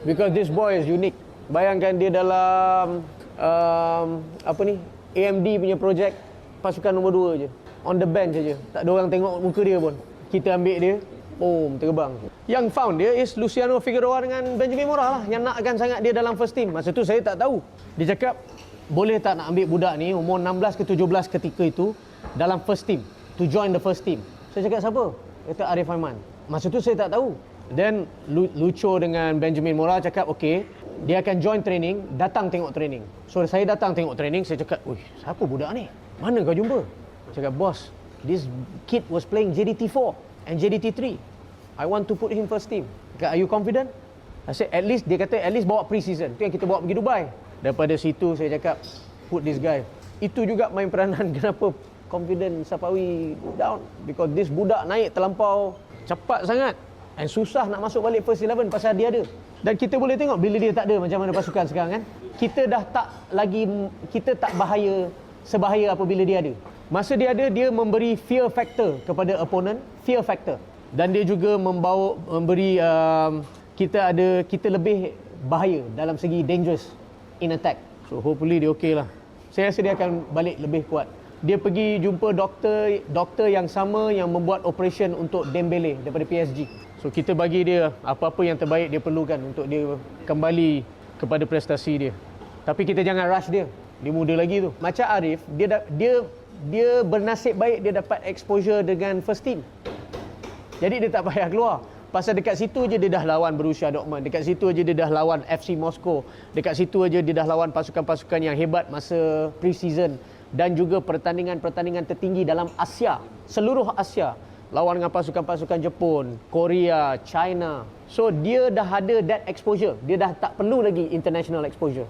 Because this boy is unique. Bayangkan dia dalam um, apa ni AMD punya projek pasukan nombor 2 je. On the bench saja. Tak ada orang tengok muka dia pun. Kita ambil dia, boom, terbang. Yang found dia is Luciano Figueroa dengan Benjamin Mora lah yang nakkan sangat dia dalam first team. Masa tu saya tak tahu. Dia cakap, boleh tak nak ambil budak ni umur 16 ke 17 ketika itu dalam first team to join the first team. Saya cakap siapa? Kata Arif Aiman. Masa tu saya tak tahu. Then Lu- Lucho dengan Benjamin Mora cakap okey, dia akan join training, datang tengok training. So saya datang tengok training, saya cakap, "Wih, siapa budak ni? Mana kau jumpa?" Cakap, "Boss, this kid was playing JDT4 and JDT3. I want to put him first team." Cakap, "Are you confident?" I said, at least dia kata at least bawa pre-season. Tu yang kita bawa pergi Dubai. Daripada situ saya cakap, put this guy. Itu juga main peranan kenapa confident Sapawi down because this budak naik terlampau cepat sangat and susah nak masuk balik first 11 pasal dia ada. Dan kita boleh tengok bila dia tak ada macam mana pasukan sekarang kan. Kita dah tak lagi kita tak bahaya sebahaya apabila dia ada. Masa dia ada dia memberi fear factor kepada opponent, fear factor. Dan dia juga membawa memberi um, kita ada kita lebih bahaya dalam segi dangerous in attack. So hopefully dia okey lah. Saya rasa dia akan balik lebih kuat. Dia pergi jumpa doktor doktor yang sama yang membuat operation untuk Dembele daripada PSG. So kita bagi dia apa-apa yang terbaik dia perlukan untuk dia kembali kepada prestasi dia. Tapi kita jangan rush dia. Dia muda lagi tu. Macam Arif, dia dia dia bernasib baik dia dapat exposure dengan first team. Jadi dia tak payah keluar. Pasal dekat situ je dia dah lawan Borussia Dortmund. Dekat situ je dia dah lawan FC Moscow. Dekat situ aja dia dah lawan pasukan-pasukan yang hebat masa pre-season dan juga pertandingan-pertandingan tertinggi dalam Asia, seluruh Asia. Lawan dengan pasukan-pasukan Jepun, Korea, China. So dia dah ada that exposure. Dia dah tak perlu lagi international exposure.